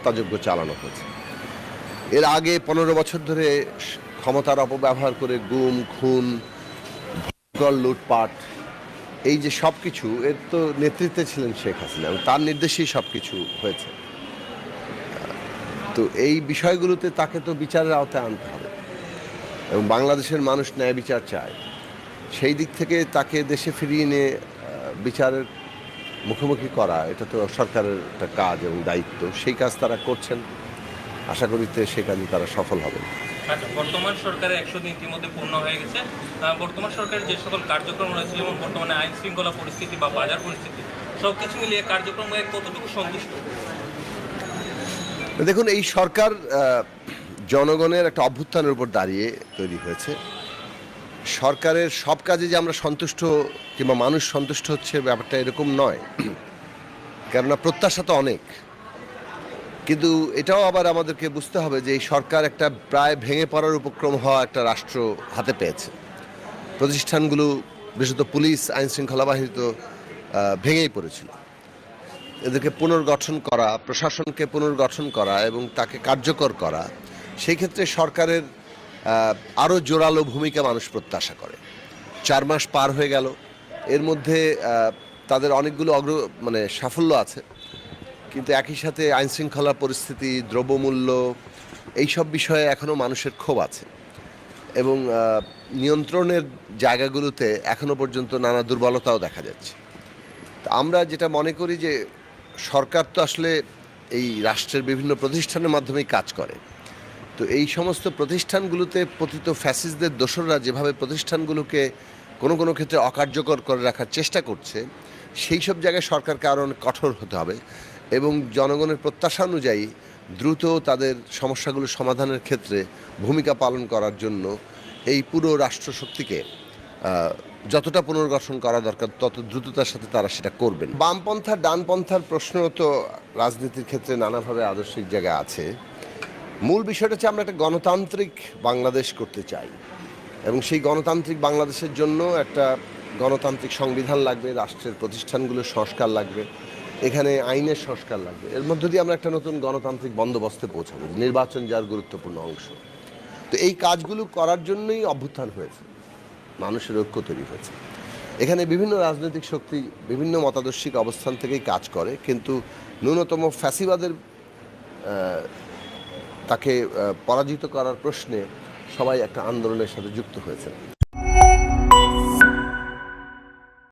হত্যাযজ্ঞ চালানো হয়েছে। এর আগে পনেরো বছর ধরে ক্ষমতার অপব্যবহার করে গুম, খুন, ভয়ঙ্কর লুটপাট, এই যে সব কিছু এর তো নেতৃত্বে ছিলেন শেখ হাসিনা এবং তার নির্দেশেই সব কিছু হয়েছে। তো এই বিষয়গুলোতে তাকে তো বিচারের আওতায় আনতে হবে এবং বাংলাদেশের মানুষ ন্যায় বিচার চায়। সেই দিক থেকে তাকে দেশে ফিরিয়ে এনে বিচারের মুখোমুখি করা এটা তো সরকারের একটা কাজ এবং দায়িত্ব। সেই কাজ তারা করছেন। আশা করিতে সে কাজে তারা সফল হবেন। আচ্ছা বর্তমান সরকারের একশো দিন ইতিমধ্যে পূর্ণ হয়ে গেছে। বর্তমান সরকারের যে সকল কার্যক্রম রয়েছে যেমন বর্তমানে আইন শৃঙ্খলা পরিস্থিতি বা বাজার পরিস্থিতি সব কিছু মিলিয়ে কার্যক্রম কতটুকু সন্তুষ্ট? দেখুন এই সরকার জনগণের একটা অভ্যুত্থানের উপর দাঁড়িয়ে তৈরি হয়েছে। সরকারের সব কাজে যে আমরা সন্তুষ্ট কিংবা মানুষ সন্তুষ্ট হচ্ছে, ব্যাপারটা এরকম নয়। কেননা প্রত্যাশা তো অনেক। কিন্তু এটাও আবার আমাদেরকে বুঝতে হবে যে এই সরকার একটা প্রায় ভেঙে পড়ার উপক্রম হওয়া একটা রাষ্ট্র হাতে পেয়েছে। প্রতিষ্ঠানগুলো, বিশেষত পুলিশ আইন শৃঙ্খলা বাহিনী তো ভেঙেই পড়েছিল। এদেরকে পুনর্গঠন করা, প্রশাসনকে পুনর্গঠন করা এবং তাকে কার্যকর করা, সেই ক্ষেত্রে সরকারের আরও জোরালো ভূমিকা মানুষ প্রত্যাশা করে। চার মাস পার হয়ে গেল। এর মধ্যে তাদের অনেকগুলো অগ্র মানে সাফল্য আছে। কিন্তু একই সাথে আইন শৃঙ্খলা পরিস্থিতি, দ্রব্যমূল্য, এইসব বিষয়ে এখনও মানুষের ক্ষোভ আছে। এবং নিয়ন্ত্রণের জায়গাগুলোতে এখনও পর্যন্ত নানা দুর্বলতাও দেখা যাচ্ছে। আমরা যেটা মনে করি যে, সরকার তো আসলে এই রাষ্ট্রের বিভিন্ন প্রতিষ্ঠানের মাধ্যমেই কাজ করে। তো এই সমস্ত প্রতিষ্ঠানগুলোতে পতিত ফ্যাসিসদের দোসররা যেভাবে প্রতিষ্ঠানগুলোকে কোনো কোনো ক্ষেত্রে অকার্যকর করে রাখার চেষ্টা করছে, সেই সব জায়গায় সরকারকে আরও অনেক কঠোর হতে হবে এবং জনগণের প্রত্যাশা অনুযায়ী দ্রুত তাদের সমস্যাগুলো সমাধানের ক্ষেত্রে ভূমিকা পালন করার জন্য এই পুরো রাষ্ট্রশক্তিকে যতটা পুনর্গঠন করা দরকার, তত দ্রুততার সাথে তারা সেটা করবেন। বামপন্থা, ডানপন্থার প্রশ্ন তো রাজনীতির ক্ষেত্রে নানাভাবে আদর্শিক জায়গা আছে। মূল বিষয়টা হচ্ছে আমরা একটা গণতান্ত্রিক বাংলাদেশ করতে চাই। এবং সেই গণতান্ত্রিক বাংলাদেশের জন্য একটা গণতান্ত্রিক সংবিধান লাগবে, রাষ্ট্রের প্রতিষ্ঠানগুলোর সংস্কার লাগবে, এখানে আইনের সংস্কার লাগবে। এর মধ্য দিয়ে আমরা একটা নতুন গণতান্ত্রিক বন্দোবস্তে পৌঁছাবো নির্বাচন যার গুরুত্বপূর্ণ অংশ। তো এই কাজগুলো করার জন্যই অভ্যুত্থান হয়েছে, মানুষের ঐক্য তৈরি হয়েছে। এখানে বিভিন্ন রাজনৈতিক শক্তি, বিভিন্ন মতাদর্শিক অবস্থান থেকেই কাজ করে, কিন্তু ন্যূনতম ফ্যাসিবাদের তাকে পরাজিত করার প্রশ্নে সবাই একটা আন্দোলনের সাথে যুক্ত হয়েছে